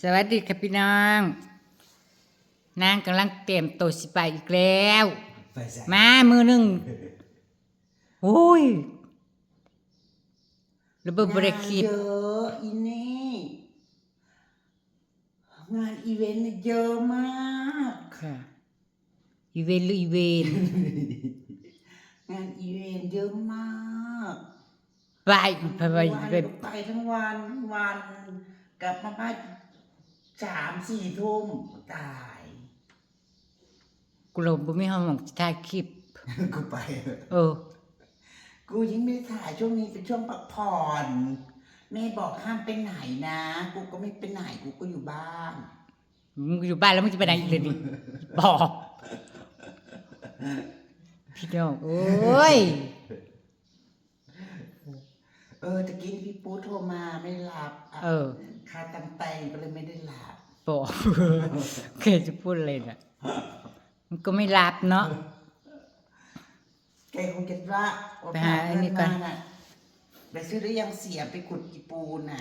สวัสดีค่ะพี่น้อง นางกำลังเตรียมตัวสิไปอีกแล้ว ไปใส่มามือหนึ่งโอ้ยระเบิดบริคิด งานเยอะอีนี่งานอีเวนต์เยอะมาก ค่ะอีเวนต์หรืออีเวนต์งานอีเวนต์เยอะมากไปไปไปวันไปก็ไปทั้งวันวันกลับมาบ้าน สามสี่ทุ่มตายกูลงบุไม่ห้องถ่ายคลิป กูไป เออ กูยังไม่ได้ถ่ายช่วงนี้เป็นช่วงพักผ่อนแม่บอกห้ามไปไหนนะ กูก็ไม่ไปไหนกูก็อยู่บ้าน มึงอยู่บ้านแล้วมึงจะไปไหนอีกเลยดิบอกพี่น้องโอ้ย เออตะกี้พี่ปูโทรมาไม่หลับะเออ คาตำแตงก็เลยไม่ได้หลับบอกเคยจะพูดเลยนะมันก็ไม่รับเนาะแกคงคิดว่าไปหาอันนี้ก่อนมาน่ะไปซื้อหรือยังเสียไปขุดกีปูน่ะ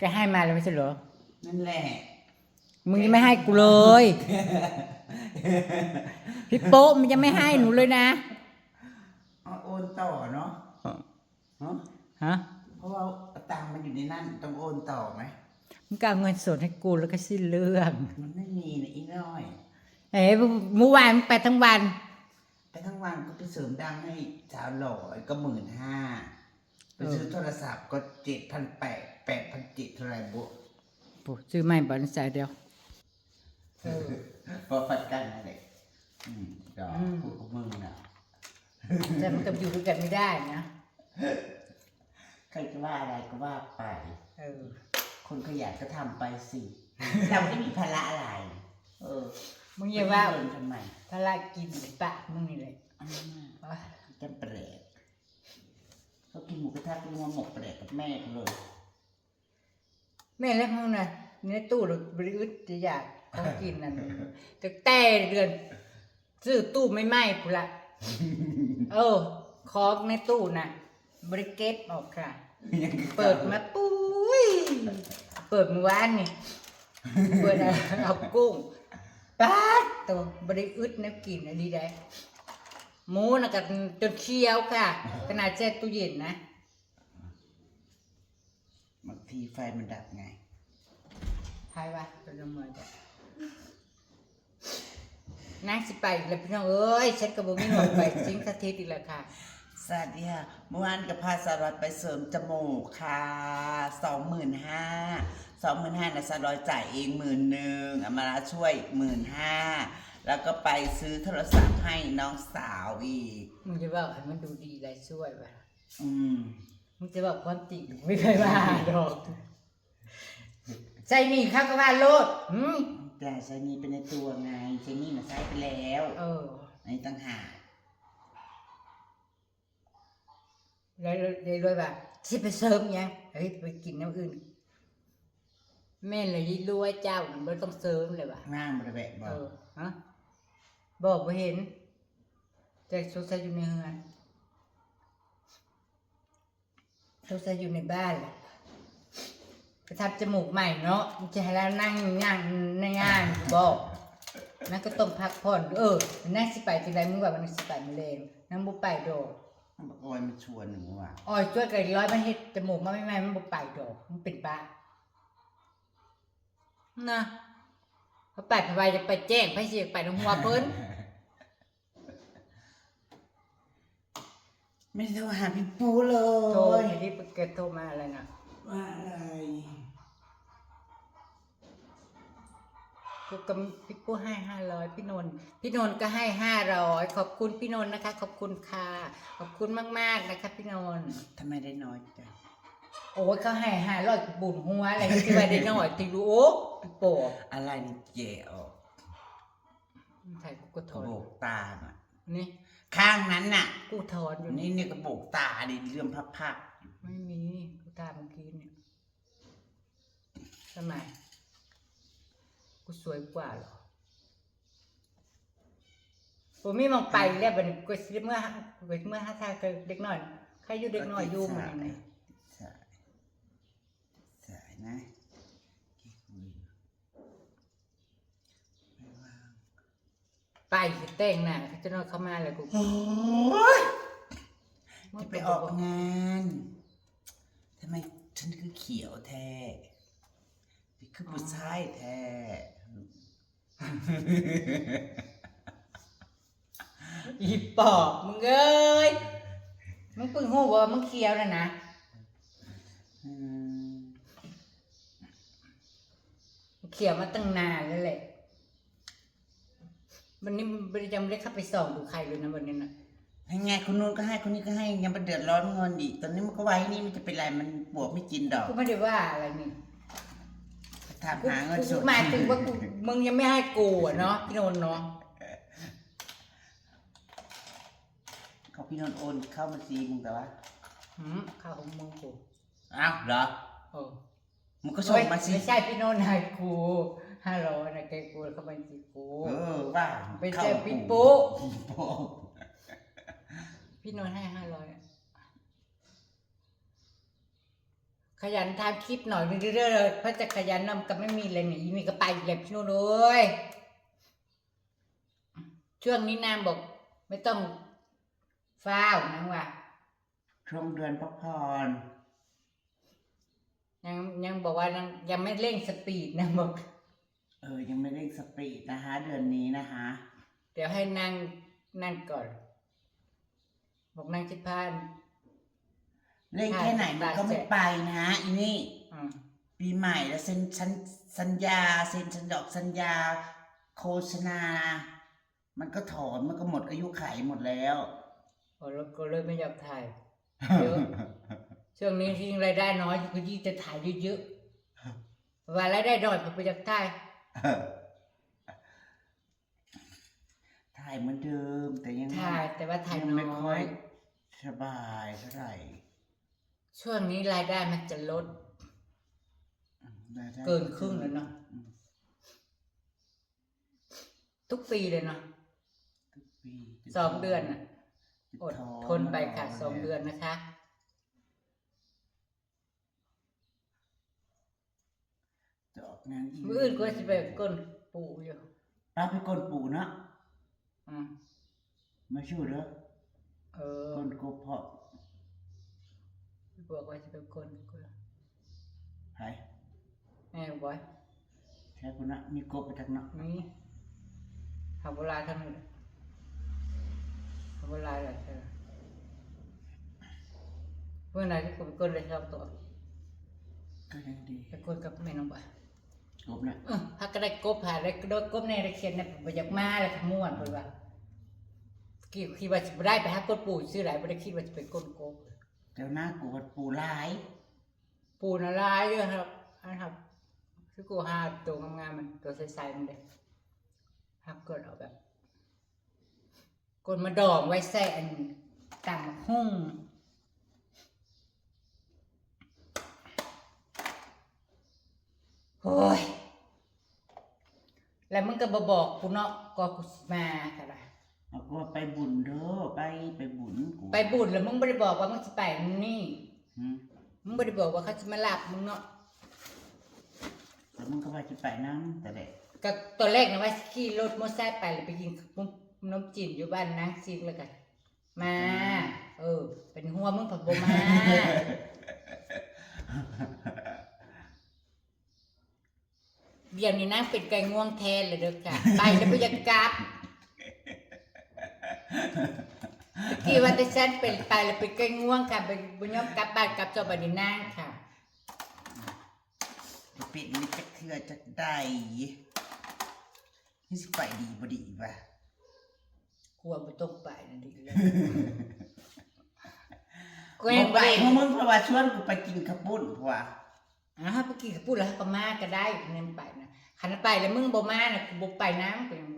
ก็ให้มาแล้วไม่ใช่เหรอ นั่นแหละ มึงยังไม่ให้กูเลย พี่โป๊ะมันยังไม่ให้หนูเลยนะเอาโอนต่อเนาะเนาะฮะเพราะว่า ตังค์มันอยู่ในนั่นต้องโอนต่อไหมมึงก็เอาเงินสดให้กูแล้วก็สิ้นเรื่องมันไม่มีนะอีน้อย เอ้ยเมื่อวานมึงไปทั้งวัน ไปทั้งวันก็ไปเสริมดังให้สาวหล่อก็หมื่นห้าไปซื้อโทรศัพท์ก็เจ็ดพันแปดแปดพันเจ็ดเท่าไหรบุปุ๊ซื้อไม่บอลสายเดียวพอฟัดกันอะไรอืมดอกอืมพูดของมึงน่ะ แต่มันก็อยู่ด้วยกันไม่ได้นะ ใครจะว่าอะไรก็ว่าไป เออ คนขยันก็ทำไปสิ เราไม่มีภาระอะไร เออมึงอย่าว่าเดินทำไมพระรากินปะมึงนี่เลยอ่าจะเปรตเขากินหมูกระทะกินหัวหมกเปรตกับแม่เขาเลยแม่แล้วมึงน่ะในตู้หรือบริอึดจะอยากเขากินนั่นแต่แต่เดือนซื้อตู้ไม่ไหม้พุละ เออของในตู้น่ะ บริเก็ตออกค่ะ เปิดมาปุ้ย เปิดเมื่อวานนี่เปิดเอาเอากุ้งป๊าดตัวบริอึดแนวกินอันนี้ได้หมูน่ะก็จนเคี้ยวค่ะ ขนาดแช่ตู้เย็นนะบางทีไฟมันดับไงทายวะเป็นละเมอจ้ะนางสิไปอีกแล้วพี่น้องเอ้ยฉันก็บ่มีหวังไปสิงสถิตอีกแล้วค่ะ สวัสดีค่ะเมื่อวานกับพาสารวัตรไปเสริมจมูกค่ะสองหมื่นห้าสองหมื่นห้านะสารวัตรจ่ายเองหมื่นหนึ่งอมาราช่วยหมื่นห้าแล้วก็ไปซื้อโทรศัพท์ให้น้องสาวอีกมึงจะบอกให้มันดูดีไรช่วยปะอืมมึงจะบอกความจริงไม่เคยว่าดอกใจนี่ข้าก็ว่าโลดหืมแต่ใช้นี่เป็นในตัวไงใช้นี่มาใช้ไปแล้ว เอออันนี้ต่างหาก เลยเลยเลยว่าสิไปเสริมยังเฮ้ยไปกินน้ำอื่น แม่เลยรวยเจ้ามันต้องเสริมเลยว่ะหน้ามันระแบะบอเอกอฮะบอกบ่เห็น แต่สงสัยอยู่ในเฮือนสงสัยอยู่ในบ้านแหละไปทำจมูกใหม่เนาะมันจะให้เรานั่งนั่งในงานบอกนั่นก็ต้องพักผ่อนเออนั่งสิไปทีไรมึงว่ามันสิไปมันเลงนั่งบุไปดอกมัน บอกโอ้ยมันชวนหนูว่ะอ้อยช่วยกันร้อยมันเฮ็ดจมูกมาไม่ไม่มันบุไปดอกมันเป็นบ้านะเขาไปไปจะไปแจ้งไปเสียไปตรงหัวเพิ่นไม่ได้โทรหาพี่ปูเลโทรยเห็นที่แกโทรมาอะไรนะ ว่าอะไร กูกับพี่ปูให้ห้าร้อยพี่นนท์พี่นนท์ก็ให้ห้าร้อยขอบคุณพี่นนท์นะคะ ขอบคุณค่ะขอบคุณมากๆนะคะพี่นนท์ทำไมได้น้อยจังโอ้ยเขาให้ห้าร้อยบุญหัวอะไรที่ว่าได้น้อยที่รู้โอ้พี่โปะอะไรนี่เจ๋ออกใช่กูก็ถกระอนโบกตาน่ะนี่ข้างนั้นน่ะกูถอนออยู่ยู่นี่นี่เนี่ยกระโบกตาดิเรื่องพับพับไม่มีกูตามเมื่อกี้เนี่ยทำไม กูสวยกว่าหรอผมมีมองไปแล้วบันกูสิเมื่อเมื่อหาทางกัเด็กน้อยใครอยู่เด็กน้อยอยู่หมันนี่สายส่คุไม่ว่างไปสิแต่งหน้าเขาจะนอนเข้ามาเลยกูจะไปออกงานทำไมฉันคือเขียวแท้คือผู้ชายแท้ อีปอบมึงเอ้ย มึงเพิ่งหูว่ามึงเคี้ยวน่ะนะอืมเขียวมาตั้งนานแล้วแหละวันนี้บริจำไม่ได้เข้าไปส่องดูใครเลยนะวันนี้นะให้ไงคนนู้นก็ให้คนนี้ก็ให้ยังมาเดือดร้อนเงินอีกตอนนี้มันก็ไว้นี่มันจะเป็นไรมันบวกไม่กินดอก กูไม่ได้ว่าอะไรนี่ ถามกูหาเงินสกูดหมายถึงว่ากูมึงยังไม่ให้กูอะเนาะพี่นนท์เนาะเขาพี่นนท์โอนเข้ามาซีมึงแต่ว่าหืมข้าวของมึงกูอ้าวเหรอโอ้มึงก็ส่งมาสิไม่ใช่พี่นนท์ให้กูห้าร้อยนะแกกูเข้าบัญชีกูเออว่าไปเจอข้าพี่ปุ๊พี่ปุ๊พี่นนท์ให้ห้าร้อย ขยันทำคลิปหน่อยเรื่อยๆเลยเพราะจะขยันนำกับไม่มีเลยเนี่ยอีนี่ก็ไปอีกแล้วพี่นนท์เอ้ยช่วงนี้นางบอก ไม่ต้องฟ้าวนางว่าช่วงเดือนพักผ่อนยังยังบอกว่ายังยังไม่เร่งสปีดนะบอก เออ ยังไม่ได้สปีดนะคะ เดือนนี้นะคะ เดี๋ยวให้นางนั่นก่อน บอกนางชิพาน เล่นแค่ไหนมันก็ไม่ไปนะอีนี่อืมปีใหม่แล้วเซ็นสัญสัญญาเซ็นสัญญาสัญญา โฆษณา มันก็ถอนมันก็หมดอายุไขหมดแล้วโอ้แล้วก็เลยไม่อยากถ่ายเยอะช่วงนี้ที่รายได้น้อยก็ยิ่งจะถ่ายเยอะๆว่ารายได้น้อยผมไปอยากถ่ายถ่ายเหมือนเดิม แต่ยังถ่ายแต่ว่าถ่ายยังไม่น้ค่ออยยสบายเท่าไหร่ ช่วงนี้รายได้มันจะลดรายได้เกินครึ่งแล้วเนาะอืมทุกปีเลยเนาะทุกปีสองเดือนน่ะจะอดท้ทนไปค่ะแล้วสองเดือนนะคะ จะออกงานอีเวมื่ออื่นก็จะไปก้นปูอยู่ป้าไปกนปู่เนาะอืมมาช่วยเด้อ เออกนกบเพาะ บอกว่าจะไปก้นกูไผ่แม่บอกว่าแค่คนนะมีกบไปจากเนาะมีทำเวลาทั้งนั้นทำเวลาอะไรเธอเมื่อไหร่ที่กูไปก้นเลยชอบตัวก็ยังดีไปก้นกับแม่น้องบ่ากบน่ะเออพักก็ได้กบหาได้โดนกบในได้เขียนเนี่ยไปอยากมาเลยขม่วนไปว่าคิดคิดว่าจะได้ไปหาก้นปู่ซื้อหลายไม่ได้คิดว่าจะไปก้นกบ เดี๋ยวหน้ากบปู่หลายปูน่ะลายเยอะครับอันครับคือกูหาตัวงามๆมันตัวใสๆมันเลยหักเกิดเอาแบบกดมาดองไว้ใส่อันต่างหุ้งโอ้ย แล้วมึงก็บบอกกูเนาะก็กูมาค่ะล่ะ เอาก็ไปบุญเด้อไปไปบุญกูไปบุญแล้วมึงไม่ได้บอกว่ามึงจะไปนี่หืมมึงไม่ได้บอกว่าเขาจะมาหลับมึงเนาะแล้วมึงก็ว่าจะไปน้ำแต่เด็กก็ตัวแรกนะว่าขี่รถมอเตอร์ไซค์ไปแล้วไปกินนมจีนอยู่บ้านนางซิงแล้วกันมา เออ เป็นหัวมึงผัดบมาเดี๋ยวนี้นางเป็นไก่ง่วงแทนเลยเด้อค่ะไปแล้วไปยังกลับตะ กี้ว่าแต่ฉันเป็นไปแล้วเป็นไก่ง่วงค่ะไปบุญยอมกลับบ้านกลับเจ้าบ้านนี่นางค่ะจะปิดนี่จะเคือจะได้นี่สิไปดีบ่ดีป่ะกลัวบ่ต้องไปนั่นดีเลยกูบ่ยังไปไปเพราะมึงเพราะว่าชวนกูไปกินข้าวปุ้นเพราะว่าอ่าไปกินกับพูดแล้วก็มาก็ได้นั่นไปนะขันไปแล้วมึงบ่มาน่ะกูบ่ไปน้ำกูยังว่า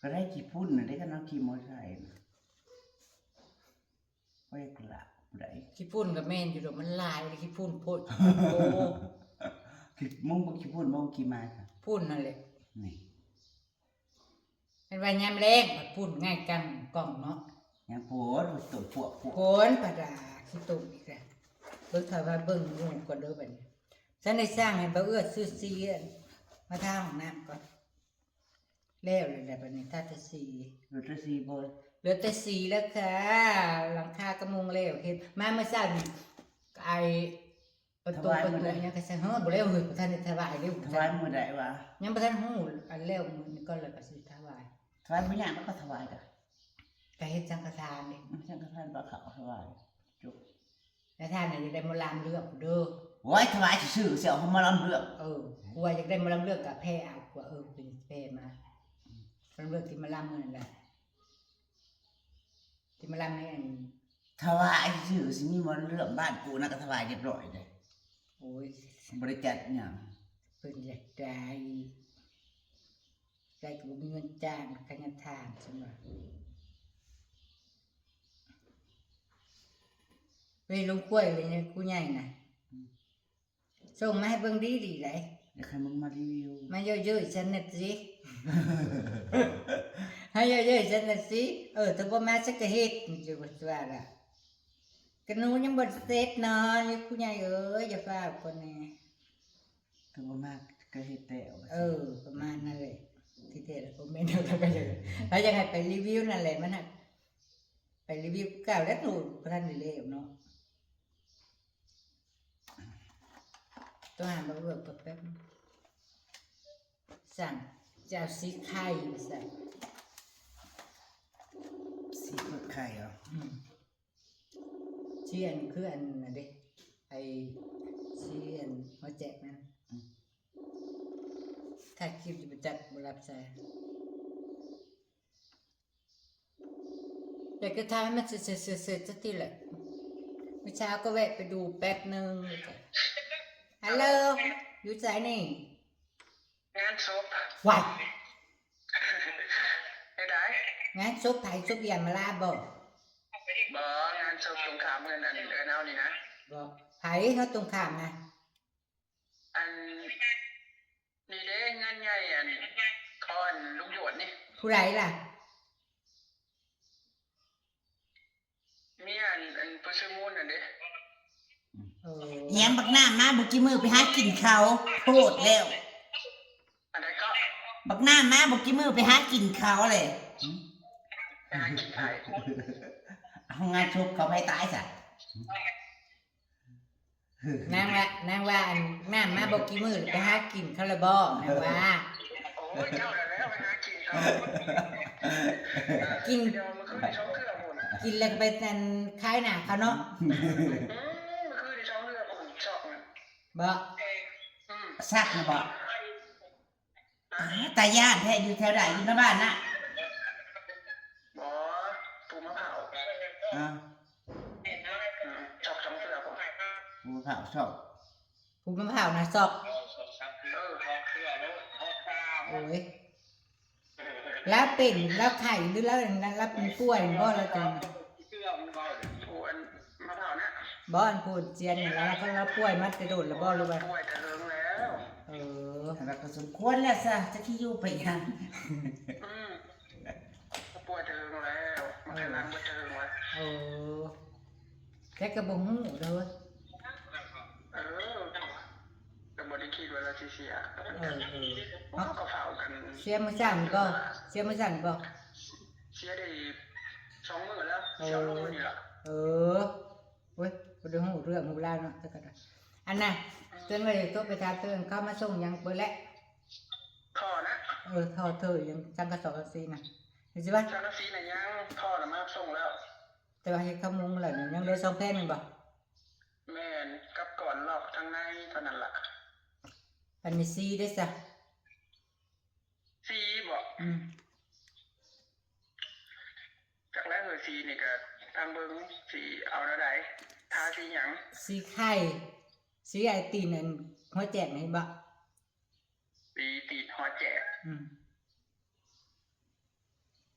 ก็ได้ขี่พุ่นน่ะได้กันเอาขี่มอเตอร์ไซค์น่ะไว้กละผู้ใดขี้พุ่นกับแม่นอยู่ดอกมันลายเลยขี้พุ่นโพดโอ้คือมึงบ่ขี่พุ่นมึงขี่มาค่ะพุ่นนั่นแหละนี่เป็นวันยามแรงบัดพุ่นง่ายกันกล่องเนาะยังปวดตัวปวดปวดโผนประดาขี้ตุ่มอีกแล้วเบิ่งถ้าว่าเบิ่งงูก่อนเด้อบัดนี้ฉันได้สร้างให้บ่เอื้อซื้อซีอันมาทาห้องน้ำก่อน แล้วเลยแหละบัดนี้ถ้าจะสีรถสีบอยเหลือแต่สีแล้วค่ะ หลังคากระมุงแล้วเห็นมาเมื่อเช้านี่ไอประตูประตูยังก็ใส่เฮ้อบ่แล้วเฮ้ยบ่ทันได้ถวายเด้อถวายมือใดวะยังบ่ทันฮู้อันแล้วมื้อนี้ก็เลยก็สิถวายถวายมือหยังแล้วก็ถวายกันก็เฮ็ดสังฆทานนี่มันช่างกระท่านปลาขาวถวายจุกแล้วท่านน่ะจะได้มาลามเลือกเด้อโอ้ยถวายซื่อๆเสี่ยวเขามาลำเรื่องเออกูว่าอยากได้มาลำเลือกกับแพ้เอากว่าเออเป็นแพ้มา ลำเลือกที่มาลำนั่นแหละที่มาลำในอันถวายซื่อสิมีมนเรื่องบ้านกูนะก็ถวายเรียบร้อยเลยโอ้ยบริจัดหยังเพิ่นอยากได้ได้ก็บ่มีเงินจ้างกันยันทานซั่นว่าเว้ยลงกล้วยเลยเนี่ยกูใหญ่น่ะส่งมาให้เบิ่งดีดีๆเลย อยากให้มึงมารีวิว มาเยอะๆฉันน่ะสิให้เยอะๆฉันน่ะสิเออถ้าบ่มาสักก็เฮ็ดมันจะบ่ว่าล่ะกะหนูยังบ่เสร็จเนาะนี่กูใหญ่เอ้ยอย่าฟ้าวคนแน่ก็บ่มากก็เฮ็ดแต่วเออ ประมาณนั้นแหละที่เทศแล้วผมไม่เดาแล้วก็อย่างแล้วยังไงไปรีวิวนั่นแหละมันน่ะไปรีวิวเก่าแล้วหนูพระท่านได้เร็วเนาะ ต้องหามาเบิกแป๊บๆสั่งจะเอาสีไข่สั่งสีเปิดไข่เหรออืมเชียนคืออันน่ะเด็ไอเชียนหัวแจกนั่นถ้าคลิปจะไปจัดบรับใส่เด็กก็ทำให้มันเสร็จเสร็จเสร็จเสร็จสักทีแหละเมื่อเช้าก็แวะไปดูแป๊บหนึ่ง ฮัลโหลอยู่ใจนี่งานศพวัดไม่ได้งานซุปไผ่ซุปเบียนมาลาบอกบองานศพสงขลาเมืองอันเดินเอานี่นะบอกไผ่เขาตรงข้ามนะอันนี่เด้งานใหญ่อันคอนลุงหยวนนี่ผู้ไรล่ะมีอันอันปุชมูลอันเด้ เออแหมบักหน้ามาบ่กี่มือไปหากินเขาวโพดแล้ว อันนั้นก็บักหน้ามาบ่กี่มือไปหากินเขาวเลยไปหากินไข่เอางานชุบเขาไปตายซะนางว่านางว่าอันน้ำมาบอกกี่มือไปหากินเขาละบอกนางว่า โอ้ยเจ้าแล้วแล้วไปหากินเขากิน เดี๋ยวมันคือในช่องเครื่องหมดกินแล้วก็ไปนันคล้ายหนาเขาเนาะ อืมมันคือในช่องเครื่องผมชอบนะ บอกอืมซักนะบ่อ้าตาย่านแท้อยู่แถวใดอยู่ในบ้านน่ะบอปูมะพร้าวอ่าอืมชอบช่องเครื่องผมผู้ข่าวชอบผูมะพร้าวนะซอกเออช่องเครื่องแล้วช่องข้าวโอ้ยแล้วเป็นแล้วไข่หรือแล้วแล้วเป็นกล้วยบ่แล้วจัง ปูอันมะพร้าวเนี่ย บ่อันพูดเจียนนี่แล้วแล้วก็แล้วกล้วยมัดกระโดดแล้วบ่หรือว่าป่วยแต่เลิงแล้วเออแล้วก็สมควรแล้วซะจะที่อยู่ไปยังอืมป่วยแต่เลิงแล้วมันกำลังมาเจอวะเออแค่กระบงหูเด้อเออแต่บริคิดว่าเราสิเสียเออเออเขาก็เฝ้ากันเสียมือสั่นก็เสียมือสั่นก็เสียได้สองมื้อแล้วเสียลงมื้อนี่ล่ะเออเว้ย บ่ได้หูเรื่องหูราวเนาะแต่ก็ได้อันน่ะเตือนไว้เลยตัวไปทาเตือนเข้ามาส่งยังเปิดแล้วท่อนะเออทอเธอยังจังกระสอบกระซีนะเห็นสิว่าซานาซีน่ะยังท่อน่ะมาส่งแล้ว แต่ว่าเฮ็ดข้าวมุงแล้วเนี่ยยังเหลือสองแผ่นหนึงบ่แม่นกับก่อนลอกทางในเท่านั้นล่ะอันนี้ซีได้ซะซีบอกอืมจากแรกเออซีนี่ก็ทางเบิ่งสีเอาแล้วได้ ทาสีหยังสีไข่สีไอตีนอันหัวแจกนี่บ่สีตีดฮอแจกอืม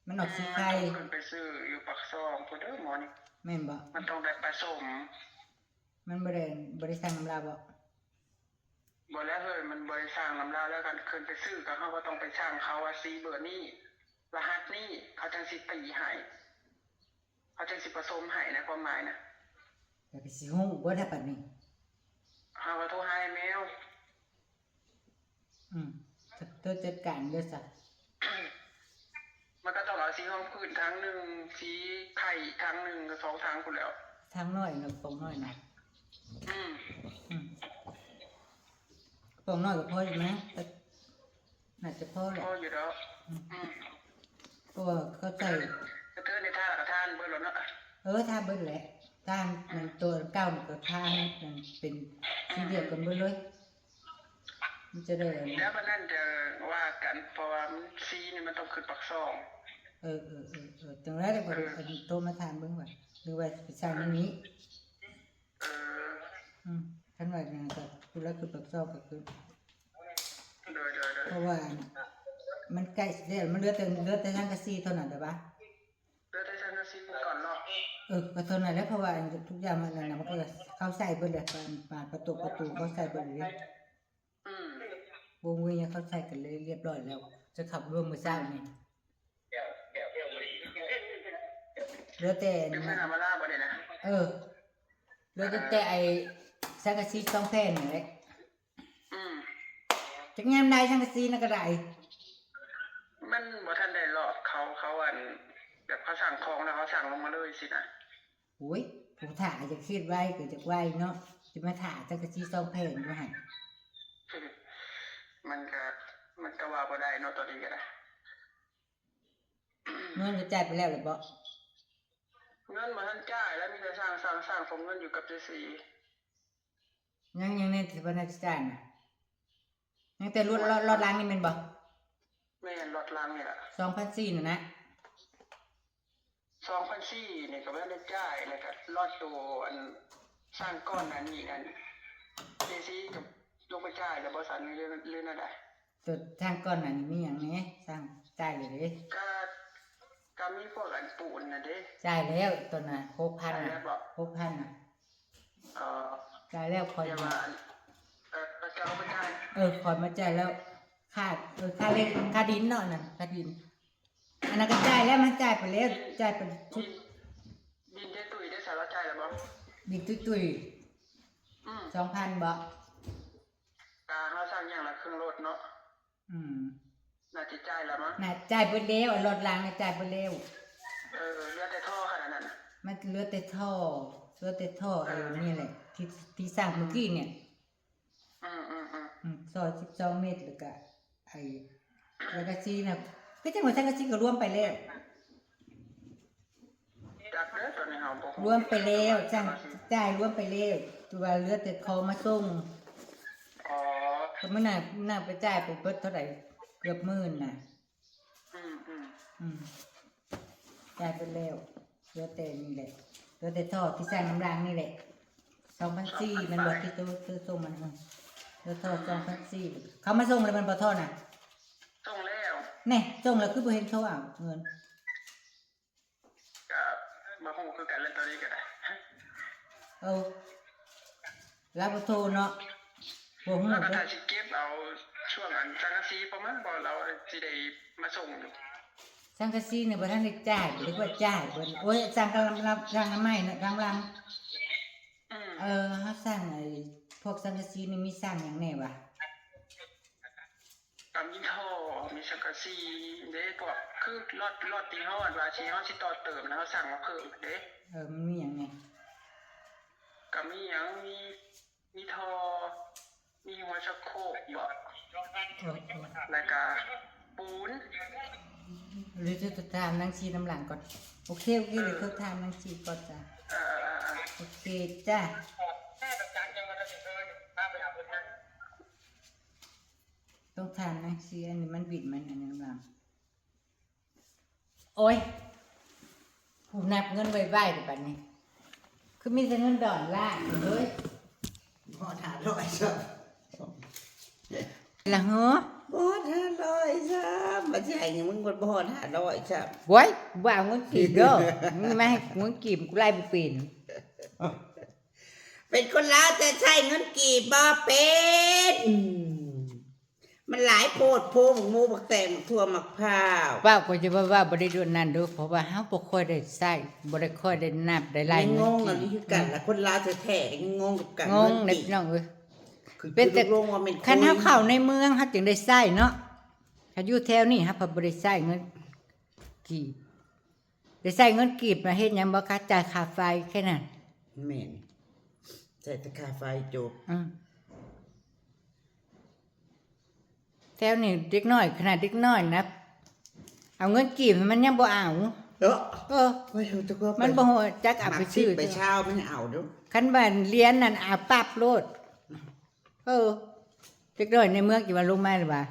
มันออกสีไข่มันต้องขึ้นไปซื้ออยู่ปักซองพุ่นเด้อหมอนี่แม่นบ่มันต้องได้ผสมมันบ่ได้บ่ได้สั่งน้ำลาบ่บ่แล้วเฮ้ยมันบ่ได้สร้างลำลาแล้วกันขึ้นไปซื้อก็เขาก็ต้องไปสร้างเขาว่าซีเบอร์นี่รหัสนี่เขาจังสิตีให้เขาจังสิผสมให้นะความหมายนะ แต่ก็สิฮู้บ่ได้ปานนี้เฮาก็โทรหาไอ้แมว อืมเธอจัดการเด้อซะเนทางหนึ่งสีไข่อีกทางหนึ่งก็สองทางคุณแล้วทางน้อยนะปองน้อยนะอืมอืมปองน้อยก็พออยู่นะแต่น่าจะพอแหละพออยู่แล้วอืมเพราะว่าเข้าใจกระเทือนในท่ากับท่านเบอร์แล้วเนาะเออถ้าเบิ้ลแหละ ต้านมันตัวเก้ามันก็ท่าให้มันเป็นสีเดียวกันเบิ้ลเลยมันจะได้อะไรแล้นะวมันนั่นจะว่ากันเพราะว่ามันซีนี่มันต้องขึ้นปักซองเออเออเออเออตรงนั้นเดี๋ยวก็อันโตมาทานเบิ้งว่าหรือว่าไปสร้างอันนี้เอออืมขันว่าอย่างนั้นก็คือแล้วคือปักซอกก็คือโดยโดยโดยเพราะว่ามันใกล้สิแล้วมันเหลือแต่เหลือแต่ทางกระซีเท่านั้นแต่ว่าเลือดได้ชันซีก่อนเนาะ เออก็เท่านั้นแหล้วเพราะว่าทุกอย่างมันนั่นน่ะมันก็เข้าใส่เบิ้ลเลยปานประตูประตูเขาใส่เบิ้ลเลยอืมวงเวียนเขาใส่กันเลยเรียบร้อยแล้ว จะขับร่วมมือสร้างนี่เหลือแต่เดี๋ยวเพื่อนเอามาล่าบ่ได้นะเออเหลือแต่ไอ้สังกะสีสองแผ่นนี่แหละอืมจะงามได้สังกะสีนั่นก็ได้มันบ่ทันได้หลอดเขาเขาอันแบบเขาสั่งของแล้วเขาสั่งลงมาเลยสินะ โอ้ยผู้ถ่าจะคิดไว้ก็จะไว้เนาะจะมาถ่าสังกะสีสองแผ่นมาให้มันก็มันก็ว่าบ่ได้เนาะตอนนี้ก็ได้เงินก็จ่ายไปแล้วหรือบ่เงินมาทันจ่ายแล้วมีแต่สร้างสร้างสร้างผมเงินอยู่กับเจสียังยังในที่วันนั้นจ่ายน่ะยังแต่รถรถรถล้างนี่แมันบ่แม่นรถลังนี่แหละสองพันสี่น่ะนะ สองพันสี่นี่ก็ไม่ได้จ่ายแล้วก็รอดตัวอันสร้างก้อนนั้นนี่นั่นเจซีกับลงไปจ่ายแล้วบริษัทนี้เรื่องเรื่องอะไรตัวทางก้อนน่ะนี่มีอย่างนี้สร้างจ่ายเลยเด้ก็ก็มีพวกอันปูนนะเด้จ่ายแล้วตัวน่ะหกพันจ่ายแล้น่ะวบอกหกพันน่ะเออจ่ายแล้วคอยเดี๋ยวมาว่าอันเออเราจะเอาไปจ่ายเออคอยมาจ่ายแล้วค่าเออค่าเล่นค่าดินเนาะนั่นค่าดิน อันนั้นก็จ่ายแล้วมันจ่ายไปแล้วจ่ายเป็นชุบิดนบินได้ตุยได้สารจ่ายแล้วบอกบินตุ้ยตุ้ยอืมสองพันบ่กาเขาสร้างอย่างละครึ่งรถเนาะอืมน่าจะจ่ายแล้วมั้งน่ะจ่ายไปแล้วรถรางน่ะจ่ายไปแล้วเออเหลือแต่ท่อขนาดนั้นน่ะมันเหลือแต่ท่อเหลือแต่ท่อเออนี่แหละที่ที่สร้างเมื่อกี้เนี่ยอืมอืมอืมอืมซอยสิบสองเมตรแล้วก็ไอ้แล้วก็ซีน่ะ ก็จังหวัดสังกะสีก็รวมไปแล้วจักเด้อตอนนี้เฮาบ่รวมไปแล้วจ้างจ่ายรวมไปแล้วตัวเหลือแต่เขามาส่งอ๋อก็ไม่น่าน่าไปจ่ายไปเบิดเท่าไหร่เกือบหมื่นน่ะ อืมอืมอืมจ่ายไปแล้วเหลือแต่นี่แหละเหลือแต่ท่อที่สร้างน้ำรางนี่แหละสองพันสี่มันบอกที่ตัวตัวส่งมันอืมเหลือท่อสองพันสี่เขามาส่งเลยมันพอท่อน่ะส่ง แล้วแน่ส่งแล้วคือบ่เห็นโทรเอาเงินก็มาคงคือกันเล่นตอนนี้ก็ได้เอารับบ่โทรเนาะบ่ฮู้แล้วก็เด้ถ้าอสิเก็บเอาช่วงอันสังกะสีประมาณบ่เราสิได้มาส่งอยู่สังกะสีเนี่ยบ่ทันได้จ่ายหรือว่าจ่ายเบิ่นโอ้ยสั่งกำลังรับสั่งน้ำไม้น่ะกำลังอืมเออเฮาสั่งไอ้พวกสังกะสีนี่มีสั่งหยังแน่วะ ตามยินท่อมีสังกะสีเด้พวกคือรถรถที่เฮาอันว่าสิเฮาสิต่อเติมแล้วเฮาสั่งมาเพิ่มเด้เออมันมีหยังแน่ก็มีหยังมีมีท่อมีหัวชักโครกบ่เออเออแล้วก็ปูนหรือจะถามนางชีน้ำหลังก่อน โอเคโอเคเดี๋ยวเขาถามนางชีก่อนจ้ะเอ่อโอเคจ้ะ ต้องถามนางชีอันนี้มันบิดมันอันนี้น้ำหลังโอ้ยผู้นับเงินไว้ไว้เดี๋ยวบัดนี้ คือมีแต่เงินดอลลาร์อยู่เลยพอถาร้อยจ้ะละเหรอพอถาร้อยจ้ะมาใช่ยังมึงบ่พอถาร้อยจ้ะไว้ว่าเงินกีบเด้อมึงไม่ให้เงินกีบกูไล่บุปีนเป็นคนลาวแต่ใช้เงินกี่บ่เป็น มันหลายโพดโพหมกหมูบักแตงบักทั่วมักพร้าวว่าก็จะว่าว่าบ่ได้ดูนั่นเด้อเพราะว่าเฮาบ่ค่อยได้ใช้บ่ได้ค่อยได้นับได้ไล่ยังเงิงนงอันนี้คือกันละคนลาวแท้ๆยังงงกับกันงงเงิเด็กกี่น้องเอ้ย คือเป็นแต่ ลงว่าเป็นคันเฮาเข้าในเมืองเฮาจึงได้ใช้เนาะถ้าอยู่แถวนี้เฮาพอบ่ได้ใช้เงินกี่ได้ใส่เงินกีบมาเฮ็ดหยังบ่คะจ่ายค่าไฟแค่นั้นแม่นใส่ตะคาไฟจบ อืม แถวนี่เด็กน้อยขนาดเด็กน้อยนะ เอาเงินกีบมันยังบ่เอาเออเออไว้เอาตะกร้ามันบ่ฮู้จักเอามัไปกซื้อไปเช่ามันเอาเด้อคันบ้านเรียนนั่นอาปรับโลดเออเด็กน้อยในเมืองสิว่าลงมาหรือว่า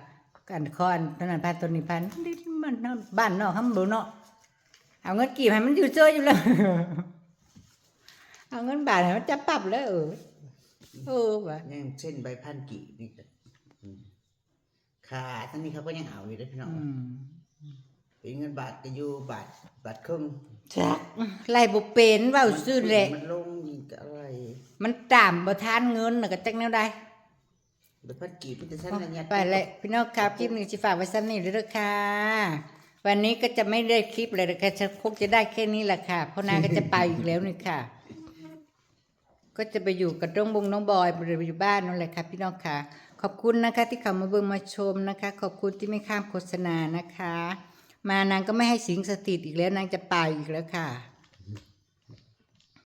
กันคอนเท่านั้นพันตัวนี้พันนี่มันเนาะบ้านนอกคำบ่เนาะเอาเงินกีบให้มันอยู่เจออยู่แล้วเอาเงินบาทให้มันจะปรับแล้วเออเออว่ะยังเช่นใบพันกี่นี่ก็อืม ขาทั้งนี้เขาก็ยังเอาอยู่เด้อพี่น้องอืมเป็นเงินบาทก็อยู่บาทบาทครึ่งจักไล่บ่เป็นเว้าซื่อแหละมันลงนี่ก็อะไรมันตามบ่ทานเงินน่ะก็จักแนวใดใบพันกี่มันจะสั้นระยะไปเลยพี่น้องครับคลิปนี้สิฝากไว้ซ้ำนี่เด้อค่ะวันนี้ก็จะไม่ได้คลิปเลยนะคะจะคงจะได้แค่นี้แหละค่ะเพราะนางก็จะไปอีกแล้วนี่ค่ะ ก็จะไปอยู่กับน้องบงน้องบอยไปอยู่บ้านนั่นแหละค่ะพี่น้องค่ะ ขอบคุณนะคะที่เข้ามาเบิ่งมาชมนะคะ ขอบคุณที่ไม่ข้ามโฆษณานะคะ มานางก็ไม่ให้สิงสถิตอีกแล้วนางจะไปอีกแล้วค่ะ